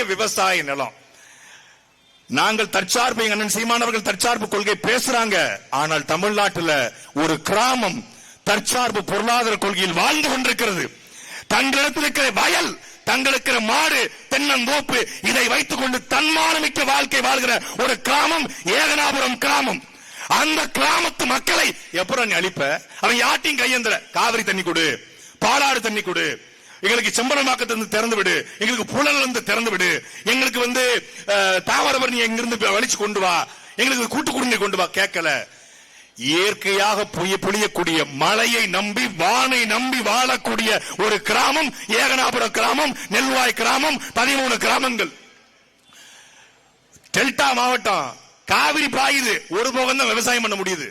விவசாய நிலம். நாங்கள் தற்சார்பு எங்க அண்ணன் சீமானவர்கள் தற்சார்பு கொள்கை பேசுறாங்க. ஆனால் தமிழ்நாட்டுல ஒரு கிராமம் தற்சார்பு பொருளாதார கொள்கையில் வாழ்ந்து கொண்டிருக்கிறது. தங்களிடத்தில் இருக்கிற வயல் தங்களுக்கு மாடு தென்னந்தோப்பு இதை வைத்துக் கொண்டு தன்மானமிக்க வாழ்க்கை வாழ்கிற ஒரு கிராமம் ஏகனாபுரம் கிராமம். அந்த கிராமத்து மக்களை எப்பறம் நீ அழிப்ப? அவன் யாட்டையும் கையேந்திர காவிரி தண்ணி கொடு பாலாறு தண்ணி கொடு எங்களுக்கு செம்பனமாக்கத்திலிருந்து திறந்து விடு. எங்களுக்கு புலன்ல இருந்து திறந்து விடு. எங்களுக்கு வந்து அஹ், நீ எங்கிருந்து வலிச்சு கொண்டு வா. எங்களுக்கு கூட்டு குடிநீர் கொண்டு வா. கேட்கல. இயற்கையாக பொய்ய பொழியக்கூடிய மலையை நம்பி வானை நம்பி வாழக்கூடிய ஒரு கிராமம் ஏகனாபுர கிராமம் நெல்வாய் கிராமம் பதிமூணு கிராமங்கள். டெல்டா மாவட்டம் காவிரி பாயுது. ஒரு போகம் தான் விவசாயம் பண்ண முடியுது.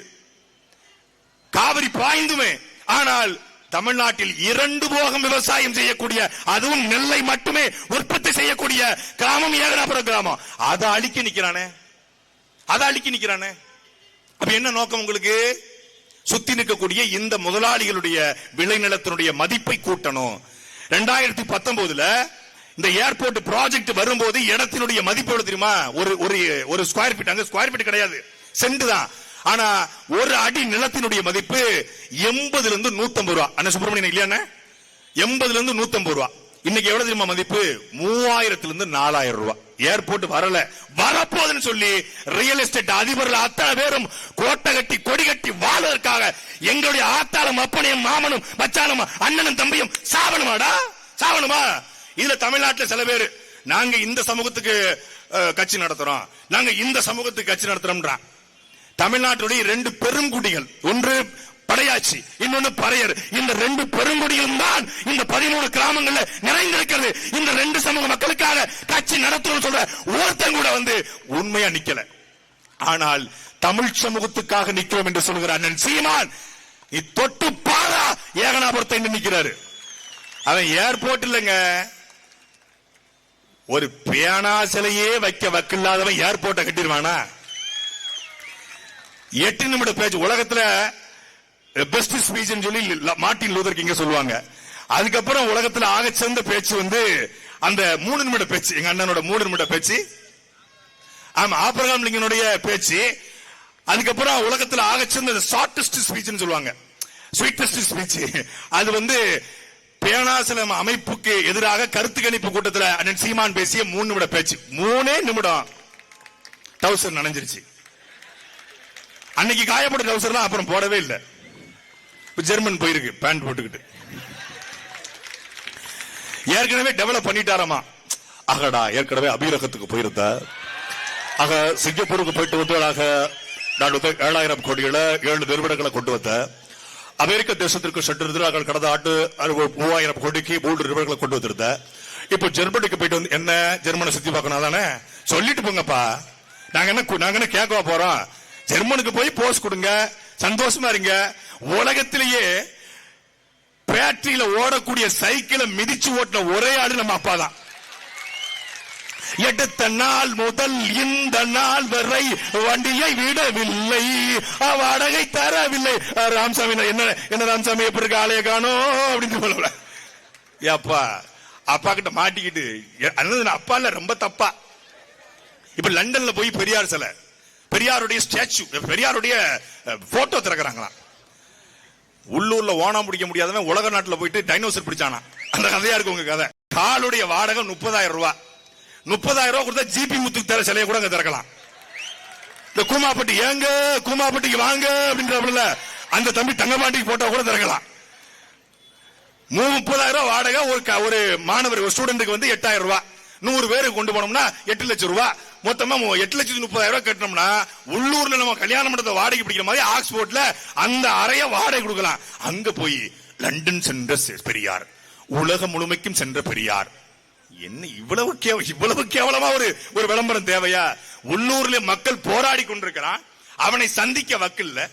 காவிரி பாய்ந்துமே ஆனால் தமிழ்நாட்டில் இரண்டு போகம் விவசாயம் செய்யக்கூடிய அதுவும் நெல்லை மட்டுமே உற்பத்தி செய்யக்கூடிய கிராமம் ஏகனாபுரம் கிராமம். அதை அழிக்க நிக்கிறானே. அதை அழிக்க நிக்கிறானே. அப்ப என்ன நோக்கம் உங்களுக்கு? சுத்தி நிற்கக்கூடிய இந்த முதலாளிகளுடைய விளைநிலத்தினுடைய மதிப்பை கூட்டணும். ரெண்டாயிரத்தி பத்தொன்பதுல இந்த ஏர்போர்ட் ப்ராஜெக்ட் வரும்போது இடத்தினுடைய மதிப்பு எவ்வளவு தெரியுமா? ஒரு ஒரு ஒரு ஸ்கொயர் ஃபீட் அங்க ஸ்கொயர் ஃபீட் கிடையாது. சென்ட் தான். ஆனா ஒரு அடி நிலத்தினுடைய மதிப்பு எண்பதுல இருந்து நூத்தம்பது ரூபா. அண்ணா சுப்பிரமணியன் இல்லையா எண்பதுல இருந்து நூத்தம்பது ரூபா. இன்னைக்கு எவ்வளவு தெரியுமா மதிப்பு? மூவாயிரத்துல இருந்து நாலாயிரம் ரூபாய் ஏர்போர்ட் வரல. வரப்போகுதுன்னு சொல்லி ரியல் எஸ்டேட் அதிபர்கள் அத்தனை பேரும் கோட்டை கட்டி கொடி கட்டி வாழ்வதற்காக எங்களுடைய ஆத்தாளம் அப்பனையும் மாமனும் மச்சானும் அண்ணனும் தம்பியும் சாவணுமாடா? சாவணுமா? இதுல தமிழ்நாட்டுல சில பேர் நாங்க இந்த சமூகத்துக்கு கட்சி நடத்துறோம். நாங்க இந்த சமூகத்துக்கு கட்சி நடத்துறோம்ன்றான். தமிழ்நாட்டுடைய ரெண்டு பெருங்குடிகள். ஒன்று படையாச்சி இன்னொன்னு பறையர். இந்த ரெண்டு பெருங்குடிகளும் தான் இந்த பதிமூணு கிராமங்கள்ல நிறைந்திருக்கிறது. இந்த ரெண்டு சமூக மக்களுக்காக கட்சி நடத்தணும் சொல்ற ஒருத்தன் கூட வந்து உண்மையா நிக்கல. ஆனால் தமிழ் சமூகத்துக்காக நிக்கிறோம் என்று சொல்கிற அண்ணன் சீமான் நீ தொட்டு பாரா ஏகனாபுரத்தை நின்னு நிக்கிறாரு. அவன் ஏர்போர்ட் இல்லைங்க. ஒரு பேனா சிலையே வைக்க வக்கில்லாதவன் ஏர்போர்ட்டை கட்டிடுவானா? எட்டு நிமிட பேச்சு. உலகத்துல பெஸ்ட் ஸ்பீச் சொல்லி மார்டின் லூதர் கிங்க சொல்லுவாங்க. அதுக்கப்புறம் உலகத்துல ஆக சிறந்த பேச்சு வந்து அந்த மூணு நிமிட பேச்சு. எங்க அண்ணனோட மூணு நிமிட பேச்சு. ஆமா ஆபிரகாம் லிங்கனுடைய பேச்சு. அதுக்கப்புறம் உலகத்துல ஆக சிறந்த ஷார்டஸ்ட் ஸ்பீச் சொல்லுவாங்க. ஸ்வீட்டஸ்ட் ஸ்பீச் அது வந்து பேனாசலம் அமைப்புக்கு எதிராக கருத்து கணிப்பு கூட்டத்தில் அண்ணன் சீமான் பேசிய மூணு நிமிட பேச்சு. மூணே நிமிடம். டவுசர் நனைஞ்சிருச்சு. அன்னைக்கு காயப்பட்ட டவுசர்லாம் அப்புறம் போடவே இல்லை. இப்போ ஜெர்மன் போயிருக்கு பேண்ட் போட்டுக்கிட்டு. ஏற்கனவே டெவலப் பண்ணிட்டாராமா? அகடா ஏற்கனவே அபிரகத்துக்கு போயிருந்த. ஆக சிங்கப்பூருக்கு போயிட்டு வந்து நான் ஏழாயிரம் கோடிகளை ஏழு நிறுவனங்களை கொண்டு வந்த அமெரிக்க தேசத்திற்கு சென்றிருந்து நாங்கள் கடந்த ஆண்டு மூவாயிரம் கோடிக்கு மூன்று நிறுவனங்களை கொண்டு வந்திருந்த இப்போ ஜெர்மனிக்கு போயிட்டு வந்து என்ன ஜெர்மனை சுத்தி பார்க்கணும் தானே சொல்லிட்டு போங்கப்பா. நாங்க என்ன நாங்க என்ன கேட்கவா போறோம்? ஜெர்மனுக்கு போய் போஸ் கொடுங்க. சந்தோஷமா இருங்க. உலகத்திலேயே பேட்டரியில ஓடக்கூடிய சைக்கிளை மிதிச்சு ஓட்டின ஒரே ஆடு நம்ம அப்பா தான். எடுத்த நாள் முதல் இந்த நாள் வரை வண்டியை விடவில்லை. வாடகை தரவில்லை. அஹ் ராமசாமி என்ன என்ன ராமசாமி எப்படி இருக்க? ஆலய காணோம் அப்படின்னு சொல்லல. ஏப்பா அப்பா கிட்ட மாட்டிக்கிட்டு அண்ணன் அப்பா இல்ல ரொம்ப தப்பா. இப்ப லண்டன்ல போய் பெரியார் சிலை. பெரியாருடைய ஸ்டாச்சு பெரியாருடைய போட்டோ திறக்கிறாங்களாம். உள்ளூர்ல ஓணம் பிடிக்க முடியாதவன் உலக நாட்டுல போயிட்டு டைனோசர் பிடிச்சானா? அந்த கதையா இருக்கு உங்க கதை. காலுடைய வாடகை முப்பதாயிரம் ரூபாய் முப்பதாயிரம் ரூபாய் கொடுத்தா ஜிபி முத்துக்கு தர சிலையை கூட அங்க திறக்கலாம். இந்த கூமாப்பட்டி ஏங்க கூமாப்பட்டிக்கு வாங்க அப்படின்றப்பல அந்த தம்பி தங்கபாண்டிக்கு போட்டோ கூட திறக்கலாம். மூ முப்பதாயிரம் ரூபாய் வாடகை ஒரு க- ஒரு மாணவர் ஒரு ஸ்டூடெண்ட்டுக்கு வந்து எட்டாயிரம் ரூபாய் நூறு பேருக்கு கொண்டு போனோம்னா எட்டு லட்சம் ரூபாய் மொத்தமா எட்டு லட்சத்தி முப்பதாயிரம் ரூபாய் கட்டினோம்னா உள்ளூர்ல நம்ம கல்யாண மண்டபத்தை வாடகை பிடிக்கிற மாதிரி ஆக்ஸ்போர்ட்ல அந்த அறைய வாடகை கொடுக்கலாம். அங்க போய் லண்டன் சென்ற செ- பெரியார். உலகம் முழுமைக்கும் சென்ற பெரியார். என்ன இவ்வளவு இவ்வளவு கேவலமா ஒரு ஒரு விளம்பரம் தேவையா? உள்ளூர்ல மக்கள் போராடி கொண்டிருக்கிறான். அவனை சந்திக்க வக்கில்ல.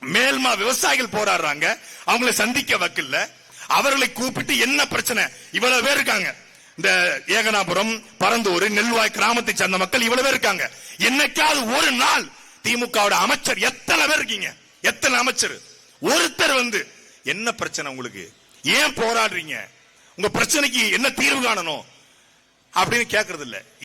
மேல்மா விவசாயிகள் போராடுறாங்க. அவங்களை சந்திக்க வக்கில்ல. அவர்களை கூப்பிட்டு என்ன பிரச்சனை? இவ்வளவு பேர் இருக்காங்க. இந்த ஏகனாபுரம் பரந்தூர் நெல்வாய் கிராமத்தை சேர்ந்த மக்கள் இவ்வளவு பேர் இருக்காங்க. என்னைக்காவது ஒரு நாள் திமுக அமைச்சர் எத்தனை பேர் இருக்கீங்க? எத்தனை அமைச்சர்? ஒருத்தர் வந்து என்ன பிரச்சனை உங்களுக்கு? ஏன் போராடுறீங்க? உங்க பிரச்சனைக்கு என்ன தீர்வு காணணும்? அப்படின்னு கேட்கறது இல்ல